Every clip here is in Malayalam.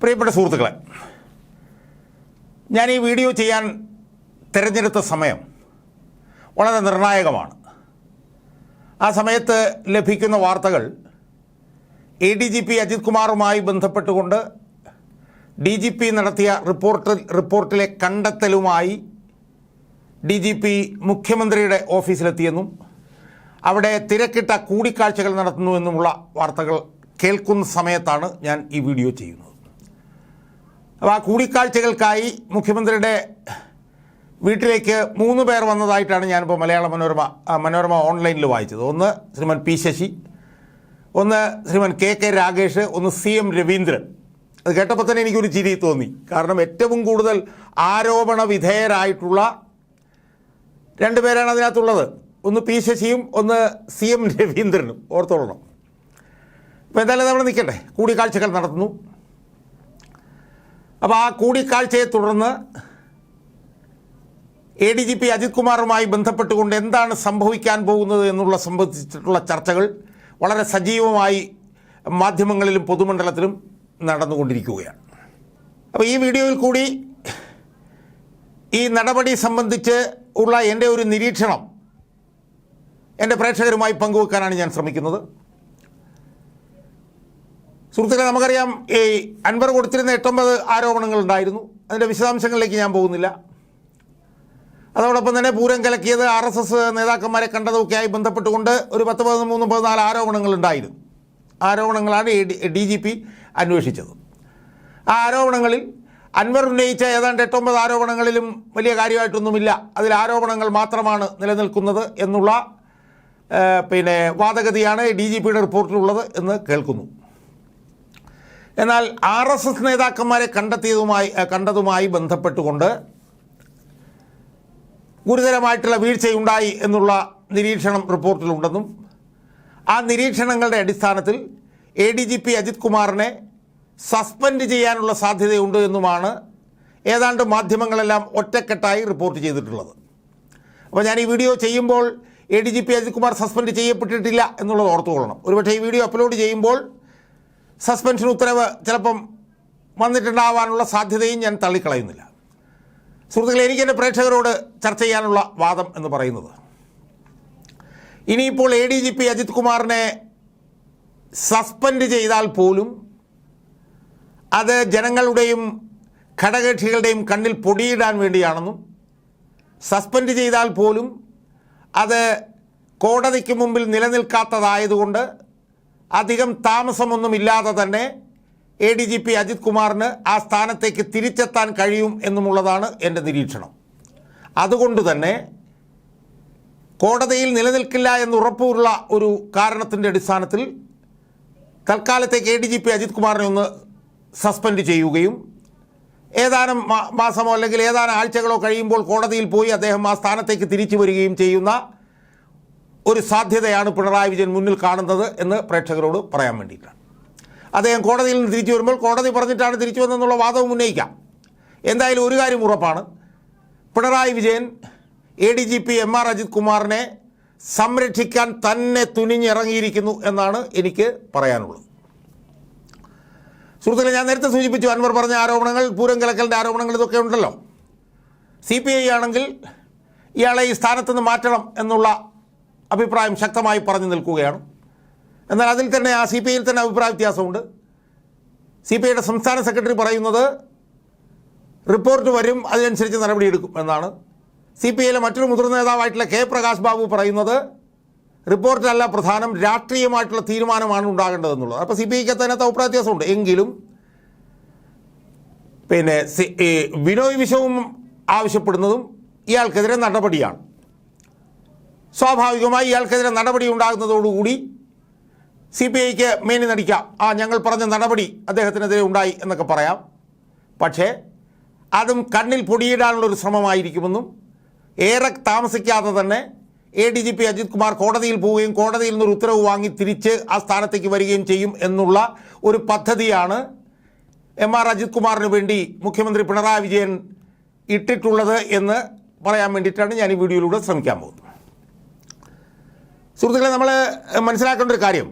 പ്രിയപ്പെട്ട സുഹൃത്തുക്കളെ ഞാൻ ഈ വീഡിയോ ചെയ്യാൻ തിരഞ്ഞെടുത്ത സമയം വളരെ നിർണായകമാണ്. ആ സമയത്ത് ലഭിക്കുന്ന വാർത്തകൾ A D G P Ajith കുമാറുമായി ബന്ധപ്പെട്ടുകൊണ്ട് ഡി ജി പി നടത്തിയ റിപ്പോർട്ട് റിപ്പോർട്ടിലെ കണ്ടെത്തലുമായി ഡി ജി പി മുഖ്യമന്ത്രിയുടെ ഓഫീസിലെത്തിയെന്നും അവിടെ തിരക്കിട്ട കൂടിക്കാഴ്ചകൾ നടത്തുന്നു എന്നുമുള്ള വാർത്തകൾ കേൾക്കുന്ന സമയത്താണ് ഞാൻ ഈ വീഡിയോ ചെയ്യുന്നത്. അപ്പോൾ ആ കൂടിക്കാഴ്ചകൾക്കായി മുഖ്യമന്ത്രിയുടെ വീട്ടിലേക്ക് മൂന്ന് പേർ വന്നതായിട്ടാണ് ഞാനിപ്പോൾ മലയാള മനോരമ മനോരമ ഓൺലൈനിൽ വായിച്ചത്. ഒന്ന് ശ്രീമൻ പി ശശി ഒന്ന് ശ്രീമൻ കെ കെ രാഗേഷ് ഒന്ന് സി എം രവീന്ദ്രൻ. അത് കേട്ടപ്പോൾ തന്നെ എനിക്കൊരു ചിരി തോന്നി. കാരണം ഏറ്റവും കൂടുതൽ ആരോപണ വിധേയരായിട്ടുള്ള രണ്ടുപേരാണ് അതിനകത്തുള്ളത്. ഒന്ന് പി ശശിയും ഒന്ന് സി എം രവീന്ദ്രനും. ഓർത്തോളണം. അപ്പോൾ എന്തായാലും നമ്മൾ നിൽക്കട്ടെ കൂടിക്കാഴ്ചകൾ നടത്തുന്നു. അപ്പോൾ ആ കൂടിക്കാഴ്ചയെ തുടർന്ന് A D G P Ajith കുമാറുമായി ബന്ധപ്പെട്ടുകൊണ്ട് എന്താണ് സംഭവിക്കാൻ പോകുന്നത് എന്നുള്ള സംബന്ധിച്ചിട്ടുള്ള ചർച്ചകൾ വളരെ സജീവമായി മാധ്യമങ്ങളിലും പൊതുമണ്ഡലത്തിലും നടന്നുകൊണ്ടിരിക്കുകയാണ്. അപ്പോൾ ഈ വീഡിയോയിൽ കൂടി ഈ നടപടി സംബന്ധിച്ച് ഉള്ള എന്റെ ഒരു നിരീക്ഷണം എന്റെ പ്രേക്ഷകരുമായി പങ്കുവെക്കാനാണ് ഞാൻ ശ്രമിക്കുന്നത്. സുഹൃത്തുക്കളെ നമുക്കറിയാം ഈ അൻവർ കൊടുത്തിരുന്ന എട്ടൊമ്പത് ആരോപണങ്ങൾ ഉണ്ടായിരുന്നു അതിന്റെ വിശദാംശങ്ങളിലേക്ക് ഞാൻ പോകുന്നില്ല. അതോടൊപ്പം തന്നെ പൂരം കലക്കിയത് ആർ എസ് എസ് നേതാക്കന്മാരെ കണ്ടതൊക്കെയായി ബന്ധപ്പെട്ടുകൊണ്ട് ഒരു പത്ത് പതിമൂന്ന് പതിനാല് ആരോപണങ്ങൾ ഉണ്ടായിരുന്നു ആരോപണങ്ങളാണ് ഡി ജി പി അന്വേഷിച്ചത്. ആ ആരോപണങ്ങളിൽ അൻവർ ഉന്നയിച്ച ഏതാണ്ട് എട്ടൊമ്പത് ആരോപണങ്ങളിലും വലിയ കാര്യമായിട്ടൊന്നുമില്ല. അതിൽ ആരോപണങ്ങൾ മാത്രമാണ് നിലനിൽക്കുന്നത് എന്നുള്ള പിന്നെ വാദഗതിയാണ് ഡി ജി പിയുടെ റിപ്പോർട്ടിലുള്ളത് എന്ന് കേൾക്കുന്നു. എന്നാൽ ആർ എസ് എസ് നേതാക്കന്മാരെ കണ്ടെത്തിയതുമായി കണ്ടതുമായി ബന്ധപ്പെട്ടുകൊണ്ട് ഗുരുതരമായിട്ടുള്ള വീഴ്ചയുണ്ടായി എന്നുള്ള നിരീക്ഷണം റിപ്പോർട്ടിലുണ്ടെന്നും ആ നിരീക്ഷണങ്ങളുടെ അടിസ്ഥാനത്തിൽ A D G P Ajith കുമാറിനെ സസ്പെൻഡ് ചെയ്യാനുള്ള സാധ്യതയുണ്ട് എന്നുമാണ് ഏതാണ്ട് മാധ്യമങ്ങളെല്ലാം ഒറ്റക്കെട്ടായി റിപ്പോർട്ട് ചെയ്തിട്ടുള്ളത്. അപ്പോൾ ഞാൻ ഈ വീഡിയോ ചെയ്യുമ്പോൾ A D G P Ajith Kumar suspend ചെയ്യപ്പെട്ടിട്ടില്ല എന്നുള്ളത് ഓർത്തുകൊള്ളണം. ഒരുപക്ഷേ ഈ വീഡിയോ അപ്ലോഡ് ചെയ്യുമ്പോൾ സസ്പെൻഷൻ ഉത്തരവ് ചിലപ്പം വന്നിട്ടുണ്ടാവാനുള്ള സാധ്യതയും ഞാൻ തള്ളിക്കളയുന്നില്ല. സുഹൃത്തുക്കളെ എനിക്ക് എന്റെ പ്രേക്ഷകരോട് ചർച്ച ചെയ്യാനുള്ള വാദം എന്ന് പറയുന്നത്. ഇനിയിപ്പോൾ A D G P Ajith കുമാറിനെ സസ്പെൻഡ് ചെയ്താൽ പോലും അത് ജനങ്ങളുടെയും ഘടകകക്ഷികളുടെയും കണ്ണിൽ പൊടിയിടാൻ വേണ്ടിയാണെന്നും സസ്പെൻഡ് ചെയ്താൽ പോലും അത് കോടതിക്ക് മുമ്പിൽ നിലനിൽക്കാത്തതായതുകൊണ്ട് അധികം താമസമൊന്നുമില്ലാതെ തന്നെ A D G P Ajith കുമാറിന് ആ സ്ഥാനത്തേക്ക് തിരിച്ചെത്താൻ കഴിയും എന്നുമുള്ളതാണ് എന്റെ നിരീക്ഷണം. അതുകൊണ്ട് തന്നെ കോടതിയിൽ നിലനിൽക്കില്ല എന്ന് ഉറപ്പുള്ള ഒരു കാരണത്തിന്റെ അടിസ്ഥാനത്തിൽ തൽക്കാലത്തേക്ക് A D G P Ajith കുമാറിനെ ഒന്ന് സസ്പെൻഡ് ചെയ്യുകയും ഏതാനും മാസമോ അല്ലെങ്കിൽ ഏതാനും ആഴ്ചകളോ കഴിയുമ്പോൾ കോടതിയിൽ പോയി അദ്ദേഹം ആ സ്ഥാനത്തേക്ക് തിരിച്ചു വരികയും ചെയ്യുന്ന ഒരു സാധ്യതയാണ് പിണറായി വിജയൻ മുന്നിൽ കാണുന്നത് എന്ന് പ്രേക്ഷകരോട് പറയാൻ വേണ്ടിയിട്ടാണ്. അദ്ദേഹം കോടതിയിൽ നിന്ന് തിരിച്ചു വരുമ്പോൾ കോടതി പറഞ്ഞിട്ടാണ് തിരിച്ചു വന്നതെന്നുള്ള വാദവും ഉന്നയിക്കാം. എന്തായാലും ഒരു കാര്യം ഉറപ്പാണ്. Pinarayi Vijayan A D G P M R Ajith കുമാറിനെ സംരക്ഷിക്കാൻ തന്നെ തുനിഞ്ഞിറങ്ങിയിരിക്കുന്നു എന്നാണ് എനിക്ക് പറയാനുള്ളത്. സുഹൃത്തുക്കളെ ഞാൻ നേരത്തെ സൂചിപ്പിച്ചു അൻവർ പറഞ്ഞ ആരോപണങ്ങൾ പൂരം കലക്കലിന്റെ ആരോപണങ്ങൾ ഇതൊക്കെ ഉണ്ടല്ലോ. സി പി ഐ ആണെങ്കിൽ ഇയാളെ ഈ സ്ഥാനത്ത് നിന്ന് മാറ്റണം എന്നുള്ള അഭിപ്രായം ശക്തമായി പറഞ്ഞു നിൽക്കുകയാണ്. എന്നാൽ അതിൽ തന്നെ ആ സി പി ഐയിൽ തന്നെ അഭിപ്രായ വ്യത്യാസമുണ്ട്. സി പി ഐയുടെ സംസ്ഥാന സെക്രട്ടറി പറയുന്നത് റിപ്പോർട്ട് വരും അതിനനുസരിച്ച് നടപടിയെടുക്കും എന്നാണ്. സി പി ഐയിലെ മറ്റൊരു മുതിർന്ന നേതാവായിട്ടുള്ള കെ പ്രകാശ് ബാബു പറയുന്നത് റിപ്പോർട്ടല്ല പ്രധാനം രാഷ്ട്രീയമായിട്ടുള്ള തീരുമാനമാണ് ഉണ്ടാകേണ്ടതെന്നുള്ളത്. അപ്പോൾ സി പി ഐക്ക് അതിനകത്ത് അഭിപ്രായ വ്യത്യാസമുണ്ട്. എങ്കിലും പിന്നെ ബിനോയ് വിശ്വവും ആവശ്യപ്പെടുന്നതും ഇയാൾക്കെതിരെ നടപടിയാണ്. സ്വാഭാവികമായി ഇയാൾക്കെതിരെ നടപടി ഉണ്ടാകുന്നതോടുകൂടി സി പി ഐക്ക് മേനി നടിക്കാം. ആ ഞങ്ങൾ പറഞ്ഞ നടപടി അദ്ദേഹത്തിനെതിരെ ഉണ്ടായി എന്നൊക്കെ പറയാം. പക്ഷേ അതും കണ്ണിൽ പൊടിയിടാനുള്ളൊരു ശ്രമമായിരിക്കുമെന്നും ഏറെ താമസിക്കാതെ തന്നെ A D G P Ajith Kumar കോടതിയിൽ പോവുകയും കോടതിയിൽ നിന്നൊരു ഉത്തരവ് വാങ്ങി തിരിച്ച് ആ സ്ഥാനത്തേക്ക് വരികയും ചെയ്യും എന്നുള്ള ഒരു പദ്ധതിയാണ് എം ആർ അജിത് കുമാറിന് വേണ്ടി മുഖ്യമന്ത്രി പിണറായി വിജയൻ ഇട്ടിട്ടുള്ളത് എന്ന് പറയാൻ വേണ്ടിയിട്ടാണ് ഞാൻ ഈ വീഡിയോയിലൂടെ ശ്രമിക്കാൻ പോകുന്നത്. സുഹൃത്തുക്കളെ നമ്മൾ മനസ്സിലാക്കേണ്ട ഒരു കാര്യം.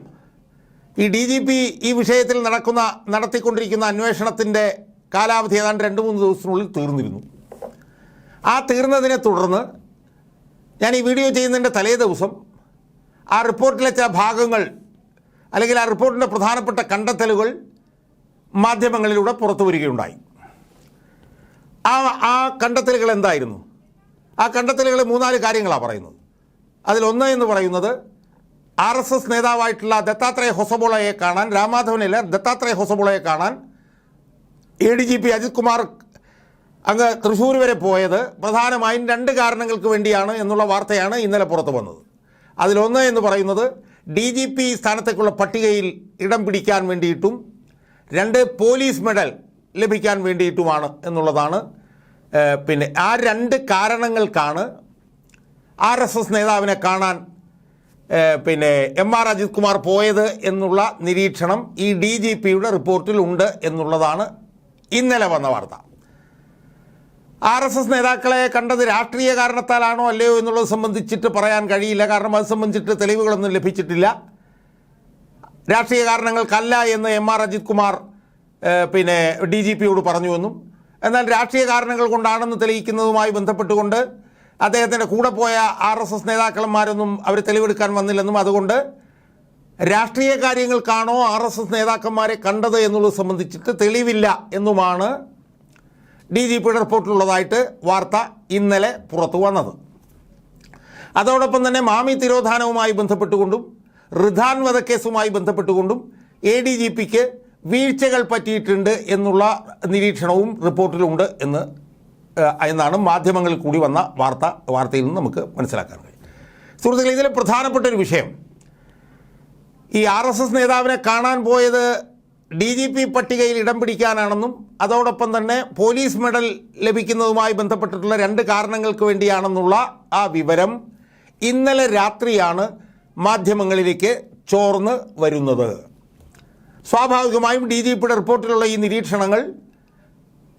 ഈ ഡി ജി പി ഈ വിഷയത്തിൽ നടക്കുന്ന നടത്തിക്കൊണ്ടിരിക്കുന്ന അന്വേഷണത്തിന്റെ കാലാവധി ഏതാണ്ട് രണ്ട് മൂന്ന് ദിവസത്തിനുള്ളിൽ തീർന്നിരുന്നു. ആ തീർന്നതിനെ തുടർന്ന് ഞാൻ ഈ വീഡിയോ ചെയ്യുന്നതിന്റെ തലേ ദിവസം ആ റിപ്പോർട്ടിലെ ചില ഭാഗങ്ങൾ അല്ലെങ്കിൽ ആ റിപ്പോർട്ടിന്റെ പ്രധാനപ്പെട്ട കണ്ടെത്തലുകൾ മാധ്യമങ്ങളിലൂടെ പുറത്തു വരികയുണ്ടായി. ആ ആ കണ്ടെത്തലുകൾ എന്തായിരുന്നു? ആ കണ്ടെത്തലുകൾ മൂന്നാൽ കാര്യങ്ങളാണ് പറയുന്നത്. അതിലൊന്ന് എന്ന് പറയുന്നത് ആർ എസ് എസ് നേതാവായിട്ടുള്ള ദത്താത്രേയ ഹൊസബോളയെ കാണാൻ രാമാധവനില്ല ദത്താത്രേയ ഹൊസബോളയെ കാണാൻ A D G P Ajith Kumar അങ്ങ് തൃശ്ശൂർ വരെ പോയത് പ്രധാനമായും രണ്ട് കാരണങ്ങൾക്ക് വേണ്ടിയാണ് എന്നുള്ള വാർത്തയാണ് ഇന്നലെ പുറത്തു വന്നത്. അതിലൊന്ന് എന്ന് പറയുന്നത് ഡി ജി പി സ്ഥാനത്തേക്കുള്ള പട്ടികയിൽ ഇടം പിടിക്കാൻ വേണ്ടിയിട്ടും രണ്ട് പോലീസ് മെഡൽ ലഭിക്കാൻ വേണ്ടിയിട്ടുമാണ് എന്നുള്ളതാണ് പിന്നെ ആ രണ്ട് കാരണങ്ങൾക്കാണ് ആർ എസ് എസ് നേതാവിനെ കാണാൻ പിന്നെ എം ആർ അജിത് കുമാർ പോയത് എന്നുള്ള നിരീക്ഷണം ഈ ഡി ജി പിയുടെ റിപ്പോർട്ടിലുണ്ട് എന്നുള്ളതാണ് ഇന്നലെ വന്ന വാർത്ത. ആർ എസ് എസ് നേതാക്കളെ കണ്ടത് രാഷ്ട്രീയ കാരണത്താലാണോ അല്ലയോ എന്നുള്ളത് സംബന്ധിച്ചിട്ട് പറയാൻ കഴിയില്ല. കാരണം അത് സംബന്ധിച്ചിട്ട് തെളിവുകളൊന്നും ലഭിച്ചിട്ടില്ല. രാഷ്ട്രീയ കാരണങ്ങൾക്കല്ല എന്ന് എം ആർ അജിത് കുമാർ പിന്നെ ഡി ജി പിയോട് പറഞ്ഞുവെന്നും എന്നാൽ രാഷ്ട്രീയ കാരണങ്ങൾ കൊണ്ടാണെന്ന് തെളിയിക്കുന്നതുമായി ബന്ധപ്പെട്ടുകൊണ്ട് അദ്ദേഹത്തിന്റെ കൂടെ പോയ ആർ എസ് എസ് നേതാക്കന്മാരൊന്നും അവർ തെളിവെടുക്കാൻ വന്നില്ലെന്നും അതുകൊണ്ട് രാഷ്ട്രീയ കാര്യങ്ങൾക്കാണോ ആർ എസ് എസ് നേതാക്കന്മാരെ കണ്ടത് എന്നുള്ളത് സംബന്ധിച്ചിട്ട് തെളിവില്ല എന്നുമാണ് ഡി ജി പിയുടെ റിപ്പോർട്ടിലുള്ളതായിട്ട് വാർത്ത ഇന്നലെ പുറത്തു വന്നത്. അതോടൊപ്പം തന്നെ മാമി തിരോധാനവുമായി ബന്ധപ്പെട്ടുകൊണ്ടും റിധാൻ വധക്കേസുമായി ബന്ധപ്പെട്ടുകൊണ്ടും എ ഡി ജി പിക്ക് വീഴ്ചകൾ പറ്റിയിട്ടുണ്ട് എന്നുള്ള നിരീക്ഷണവും റിപ്പോർട്ടിലുണ്ട് എന്ന് എന്നാണ് മാധ്യമങ്ങളിൽ കൂടി വന്ന വാർത്ത വാർത്തയിൽ നിന്ന് നമുക്ക് മനസ്സിലാക്കാൻ കഴിയും. സുഹൃത്തുക്കളെ ഇതിലെ പ്രധാനപ്പെട്ട ഒരു വിഷയം. ഈ ആർ എസ് എസ് നേതാവിനെ കാണാൻ പോയത് ഡി ജി പി പട്ടികയിൽ ഇടം പിടിക്കാനാണെന്നും അതോടൊപ്പം തന്നെ പോലീസ് മെഡൽ ലഭിക്കുന്നതുമായി ബന്ധപ്പെട്ടിട്ടുള്ള രണ്ട് കാരണങ്ങൾക്ക് വേണ്ടിയാണെന്നുള്ള ആ വിവരം ഇന്നലെ രാത്രിയാണ് മാധ്യമങ്ങളിലേക്ക് ചോർന്ന് വരുന്നത്. സ്വാഭാവികമായും ഡി ജി പിയുടെ റിപ്പോർട്ടിലുള്ള ഈ നിരീക്ഷണങ്ങൾ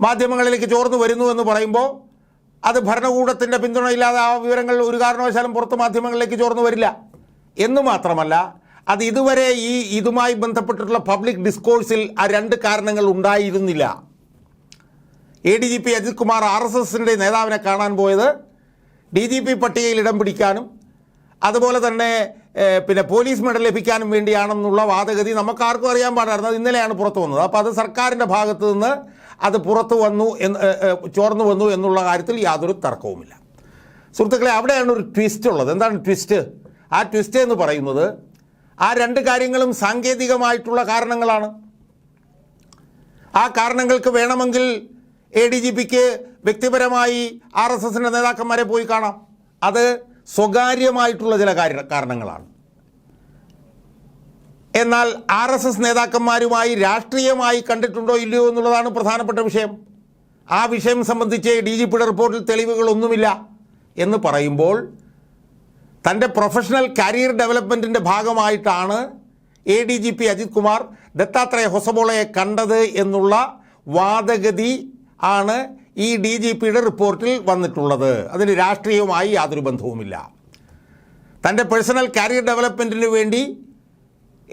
മാധ്യമങ്ങളിലേക്ക് ചോർന്നു വരുന്നു എന്ന് പറയുമ്പോൾ അത് ഭരണകൂടത്തിന്റെ പിന്തുണയില്ലാതെ ആ വിവരങ്ങൾ ഒരു കാരണവശാലും പുറത്ത് മാധ്യമങ്ങളിലേക്ക് ചോർന്നു വരില്ല. എന്ന് മാത്രമല്ല അത് ഇതുവരെ ഈ ഇതുമായി ബന്ധപ്പെട്ടിട്ടുള്ള പബ്ലിക് ഡിസ്കോഴ്സിൽ ആ രണ്ട് കാരണങ്ങൾ ഉണ്ടായിരുന്നില്ല. A D G P Ajith Kumar R S എസിന്റെ നേതാവിനെ കാണാൻ പോയത് ഡി ജി പി പട്ടികയിൽ ഇടം പിടിക്കാനും അതുപോലെ തന്നെ പിന്നെ പോലീസ് മെഡൽ ലഭിക്കാനും വേണ്ടിയാണെന്നുള്ള വാദഗതി നമുക്കാർക്കും അറിയാൻ പാടായിരുന്നു. അത് ഇന്നലെയാണ് പുറത്തു വന്നത്. അപ്പോൾ അത് സർക്കാരിന്റെ ഭാഗത്തു നിന്ന് അത് പുറത്തു വന്നു എന്ന് ചോർന്നു വന്നു എന്നുള്ള കാര്യത്തിൽ യാതൊരു തർക്കവുമില്ല. സുഹൃത്തുക്കളെ അവിടെയാണ് ഒരു ട്വിസ്റ്റ് ഉള്ളത്. എന്താണ് ട്വിസ്റ്റ് ആ ട്വിസ്റ്റ് എന്ന് പറയുന്നത് ആ രണ്ട് കാര്യങ്ങളും സാങ്കേതികമായിട്ടുള്ള കാരണങ്ങളാണ്. ആ കാരണങ്ങൾക്ക് വേണമെങ്കിൽ എ ഡി ജി പിക്ക് വ്യക്തിപരമായി ആർ എസ് എസിന്റെ നേതാക്കന്മാരെ പോയി കാണാം. അത് സ്വകാര്യമായിട്ടുള്ള ചില കാര്യ കാരണങ്ങളാണ്. എന്നാൽ ആർ എസ് എസ് നേതാക്കന്മാരുമായി രാഷ്ട്രീയമായി കണ്ടിട്ടുണ്ടോ ഇല്ലയോ എന്നുള്ളതാണ് പ്രധാനപ്പെട്ട വിഷയം. ആ വിഷയം സംബന്ധിച്ച് ഡി ജി പിയുടെ റിപ്പോർട്ടിൽ തെളിവുകളൊന്നുമില്ല എന്ന് പറയുമ്പോൾ തന്റെ പ്രൊഫഷണൽ കരിയർ ഡെവലപ്മെന്റിന്റെ ഭാഗമായിട്ടാണ് A D G P Ajith Kumar Dattatreya ഹൊസബോളയെ കണ്ടത് എന്നുള്ള വാദഗതി ആണ് ഈ ഡി ജി പിയുടെ റിപ്പോർട്ടിൽ വന്നിട്ടുള്ളത്. അതിന് രാഷ്ട്രീയവുമായി യാതൊരു ബന്ധവുമില്ല. തന്റെ പേഴ്സണൽ കരിയർ ഡെവലപ്മെന്റിന് വേണ്ടി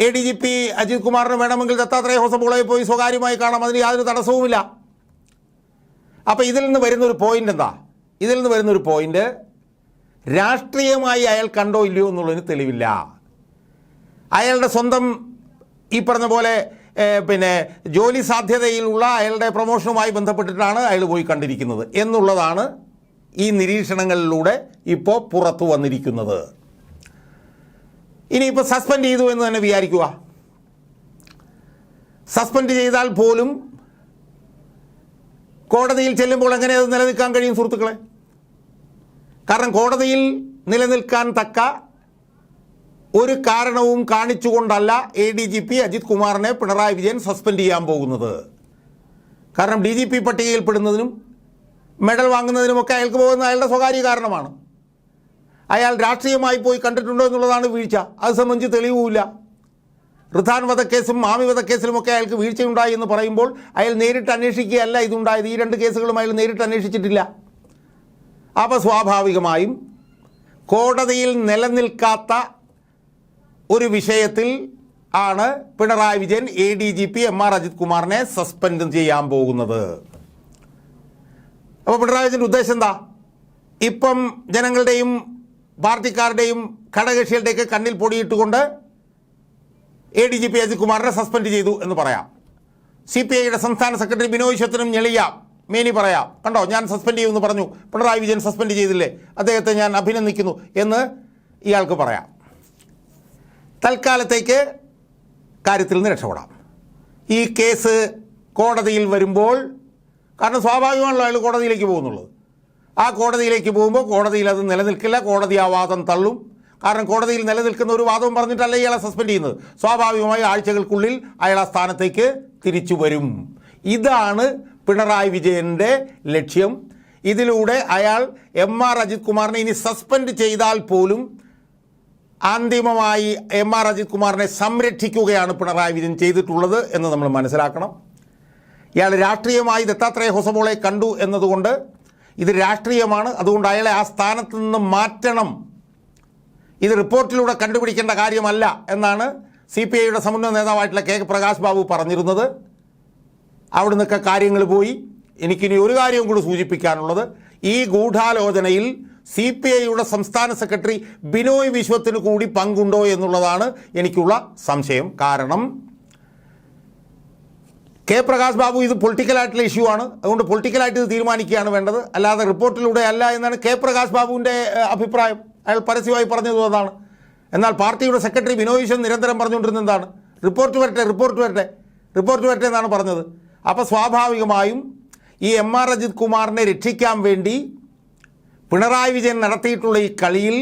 A D G P Ajith കുമാറിന് വേണമെങ്കിൽ ദത്താത്രേയ ഹൊസബോളയെ പോയി സ്വകാര്യമായി കാണാം. അതിന് യാതൊരു തടസ്സവുമില്ല. അപ്പോൾ ഇതിൽ നിന്ന് വരുന്നൊരു പോയിന്റ് എന്താ? ഇതിൽ നിന്ന് വരുന്നൊരു പോയിന്റ് രാഷ്ട്രീയമായി അയാൾ കണ്ടോ ഇല്ലയോ എന്നുള്ളതിന് തെളിവില്ല. അയാളുടെ സ്വന്തം ഈ പറഞ്ഞ പോലെ പിന്നെ ജോലി സാധ്യതയിലുള്ള അയാളുടെ പ്രൊമോഷനുമായി ബന്ധപ്പെട്ടിട്ടാണ് അയാൾ പോയി കണ്ടിരിക്കുന്നത് എന്നുള്ളതാണ് ഈ നിരീക്ഷണങ്ങളിലൂടെ ഇപ്പോൾ പുറത്തു വന്നിരിക്കുന്നത്. ഇനിയിപ്പോൾ സസ്പെൻഡ് ചെയ്തു എന്ന് തന്നെ വിചാരിക്കുക. സസ്പെൻഡ് ചെയ്താൽ പോലും കോടതിയിൽ ചെല്ലുമ്പോൾ എങ്ങനെ അത് നിലനിൽക്കാൻ കഴിയും സുഹൃത്തുക്കളെ? കാരണം കോടതിയിൽ നിലനിൽക്കാൻ തക്ക ഒരു കാരണവും കാണിച്ചുകൊണ്ടല്ല A D G P Ajith കുമാറിനെ പിണറായി വിജയൻ സസ്പെൻഡ് ചെയ്യാൻ പോകുന്നത്. കാരണം ഡി ജി പി പട്ടികയിൽപ്പെടുന്നതിനും മെഡൽ വാങ്ങുന്നതിനുമൊക്കെ അയാൾക്ക് പോകുന്ന അയാളുടെ സ്വകാര്യ കാരണമാണ്. അയാൾ രാഷ്ട്രീയമായി പോയി കണ്ടിട്ടുണ്ടോ എന്നുള്ളതാണ് വീഴ്ച. അത് സംബന്ധിച്ച് തെളിവുമില്ല. റിധാൻ വധക്കേസും മാമി വധക്കേസിലുമൊക്കെ അയാൾക്ക് വീഴ്ചയുണ്ടായി എന്ന് പറയുമ്പോൾ അയാൾ നേരിട്ട് അന്വേഷിക്കുകയല്ല ഇതുണ്ടായത്. ഈ രണ്ട് കേസുകളും അയാൾ നേരിട്ട് അന്വേഷിച്ചിട്ടില്ല. അപ്പോൾ സ്വാഭാവികമായും കോടതിയിൽ നിലനിൽക്കാത്ത ഒരു വിഷയത്തിൽ ആണ് Pinarayi Vijayan A D G P M R Ajith കുമാറിനെ സസ്പെൻഡ് ചെയ്യാൻ പോകുന്നത്. അപ്പോൾ പിണറായി വിജയന്റെ ഉദ്ദേശം എന്താ? ഇപ്പം ജനങ്ങളുടെയും പാർട്ടിക്കാരുടെയും ഘടകകക്ഷികളുടെയൊക്കെ കണ്ണിൽ പൊടിയിട്ടുകൊണ്ട് A D G P Ajith കുമാറിനെ സസ്പെൻഡ് ചെയ്തു എന്ന് പറയാം. സി പി ഐയുടെ സംസ്ഥാന സെക്രട്ടറി ബിനോയ് ശത്രനും ഞെളിയാം മേനി പറയാം. കണ്ടോ? ഞാൻ സസ്പെൻഡ് ചെയ്യുമെന്ന് പറഞ്ഞു. പിണറായി വിജയൻ സസ്പെൻഡ് ചെയ്തില്ലേ? അദ്ദേഹത്തെ ഞാൻ അഭിനന്ദിക്കുന്നു എന്ന് ഇയാൾക്ക് പറയാം. തൽക്കാലത്തേക്ക് കാര്യത്തിൽ നിന്ന് രക്ഷപ്പെടാം. ഈ കേസ് കോടതിയിൽ വരുമ്പോൾ കാരണം സ്വാഭാവികമാണല്ലോ അയാൾ കോടതിയിലേക്ക് പോകുന്നുള്ളത്. ആ കോടതിയിലേക്ക് പോകുമ്പോൾ കോടതിയിൽ അത് നിലനിൽക്കില്ല കോടതി ആ വാദം തള്ളും. കാരണം കോടതിയിൽ നിലനിൽക്കുന്ന ഒരു വാദവും പറഞ്ഞിട്ടല്ല ഇയാളെ സസ്പെൻഡ് ചെയ്യുന്നത്. സ്വാഭാവികമായി ആഴ്ചകൾക്കുള്ളിൽ അയാൾ ആ സ്ഥാനത്തേക്ക് തിരിച്ചു വരും. ഇതാണ് പിണറായി വിജയന്റെ ലക്ഷ്യം. ഇതിലൂടെ അയാൾ എം ആർ അജിത് കുമാറിനെ ഇനി സസ്പെൻഡ് ചെയ്താൽ പോലും അന്തിമമായി എം ആർ അജിത് കുമാറിനെ സംരക്ഷിക്കുകയാണ് പിണറായി വിജയൻ ചെയ്തിട്ടുള്ളത് എന്ന് നമ്മൾ മനസ്സിലാക്കണം. ഇയാൾ രാഷ്ട്രീയമായി ദത്താത്രേയ ഹൊസബോളെ കണ്ടു എന്നതുകൊണ്ട് ഇത് രാഷ്ട്രീയമാണ്. അതുകൊണ്ട് അയാളെ ആ സ്ഥാനത്ത് നിന്ന് മാറ്റണം. ഇത് റിപ്പോർട്ടിലൂടെ കണ്ടുപിടിക്കേണ്ട കാര്യമല്ല എന്നാണ് സി പി ഐയുടെ സമുന്നത നേതാവായിട്ടുള്ള കെ പ്രകാശ് ബാബു പറഞ്ഞിരുന്നത്. അവിടെ നിന്നൊക്കെ കാര്യങ്ങൾ പോയി. എനിക്കിനി ഒരു കാര്യവും കൂടി സൂചിപ്പിക്കാനുള്ളത്. ഈ ഗൂഢാലോചനയിൽ സി പി ഐയുടെ സംസ്ഥാന സെക്രട്ടറി ബിനോയ് വിശ്വത്തിന് കൂടി പങ്കുണ്ടോ എന്നുള്ളതാണ് എനിക്കുള്ള സംശയം. കാരണം കെ പ്രകാശ് ബാബു ഇത് പൊളിറ്റിക്കലായിട്ടുള്ള ഇഷ്യൂ ആണ്. അതുകൊണ്ട് പൊളിറ്റിക്കലായിട്ട് ഇത് തീരുമാനിക്കുകയാണ് വേണ്ടത്. അല്ലാതെ റിപ്പോർട്ടിലൂടെ അല്ല എന്നാണ് കെ പ്രകാശ് ബാബുവിന്റെ അഭിപ്രായം. അയാൾ പരസ്യമായി പറഞ്ഞത് അതാണ്. എന്നാൽ പാർട്ടിയുടെ സെക്രട്ടറി വിനോദ് നിരന്തരം പറഞ്ഞുകൊണ്ടിരുന്ന എന്താണ്? റിപ്പോർട്ട് വരട്ടെ റിപ്പോർട്ട് വരട്ടെ റിപ്പോർട്ട് വരട്ടെ എന്നാണ് പറഞ്ഞത്. അപ്പോൾ സ്വാഭാവികമായും ഈ എം ആർ അജിത് കുമാറിനെ രക്ഷിക്കാൻ വേണ്ടി പിണറായി വിജയൻ നടത്തിയിട്ടുള്ള ഈ കളിയിൽ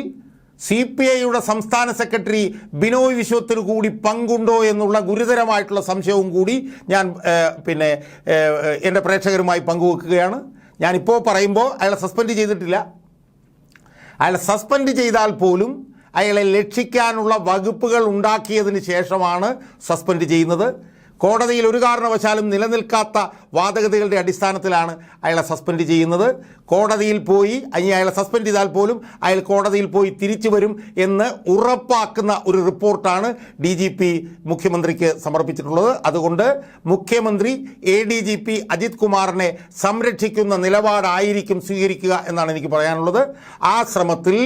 സി പി ഐയുടെ സംസ്ഥാന സെക്രട്ടറി ബിനോയ് വിശ്വത്തിന് കൂടി പങ്കുണ്ടോ എന്നുള്ള ഗുരുതരമായിട്ടുള്ള സംശയവും കൂടി ഞാൻ പിന്നെ എന്റെ പ്രേക്ഷകരുമായി പങ്കുവെക്കുകയാണ്. ഞാനിപ്പോൾ പറയുമ്പോൾ അയാളെ സസ്പെൻഡ് ചെയ്തിട്ടില്ല. അയാളെ സസ്പെൻഡ് ചെയ്താൽ പോലും അയാളെ രക്ഷിക്കാനുള്ള വകുപ്പുകൾ ഉണ്ടാക്കിയതിന് ശേഷമാണ് സസ്പെൻഡ് ചെയ്യുന്നത്. കോടതിയിൽ ഒരു കാരണവശാലും നിലനിൽക്കാത്ത വാദഗതികളുടെ അടിസ്ഥാനത്തിലാണ് അയാളെ സസ്പെൻഡ് ചെയ്യുന്നത്. കോടതിയിൽ പോയി ഇനി അയാളെ സസ്പെൻഡ് ചെയ്താൽ പോലും അയാൾ കോടതിയിൽ പോയി തിരിച്ചു വരും എന്ന് ഉറപ്പാക്കുന്ന ഒരു റിപ്പോർട്ടാണ് ഡി ജി പി മുഖ്യമന്ത്രിക്ക് സമർപ്പിച്ചിട്ടുള്ളത്. അതുകൊണ്ട് മുഖ്യമന്ത്രി A D G P Ajith കുമാറിനെ സംരക്ഷിക്കുന്ന നിലപാടായിരിക്കും സ്വീകരിക്കുക എന്നാണ് എനിക്ക് പറയാനുള്ളത്. ആ ശ്രമത്തിൽ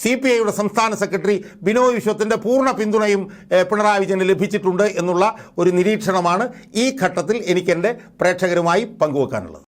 സി പി ഐയുടെ സംസ്ഥാന സെക്രട്ടറി ബിനോയ് വിശ്വത്തിന്റെ പൂർണ പിന്തുണയും പിണറായി വിജയന് ലഭിച്ചിട്ടുണ്ട് എന്നുള്ള ഒരു നിരീക്ഷണമാണ് ഈ ഘട്ടത്തിൽ എനിക്ക് എന്റെ പ്രേക്ഷകരുമായി പങ്കുവെക്കാനുള്ളത്.